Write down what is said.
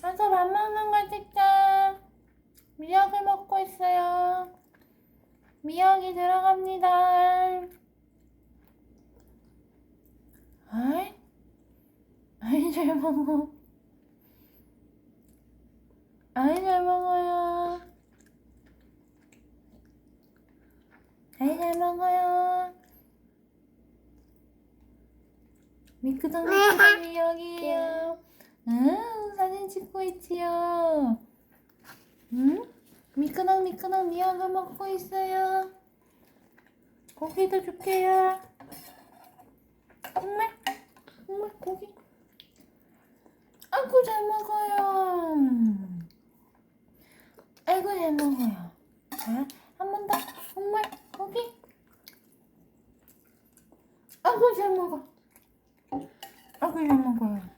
가서 밥 먹는 거 찍자. 미역을 먹고 있어요. 미역이 들어갑니다. 아이, 아이 잘 먹어. 아이 잘 먹어요. 아이 잘 먹어요. 미끄덩 미끄덩 미역이에요. 응, 찍고 있지요. 응? 미끄덩 미끄덩 미역을 먹고 있어요. 고기도 줄게요. 정말? 정말 고기? 아이고 잘 먹어요. 아이고 잘 먹어요. 자, 한 번 더. 정말 고기? 아이고 잘 먹어. 아이고 잘 먹어요.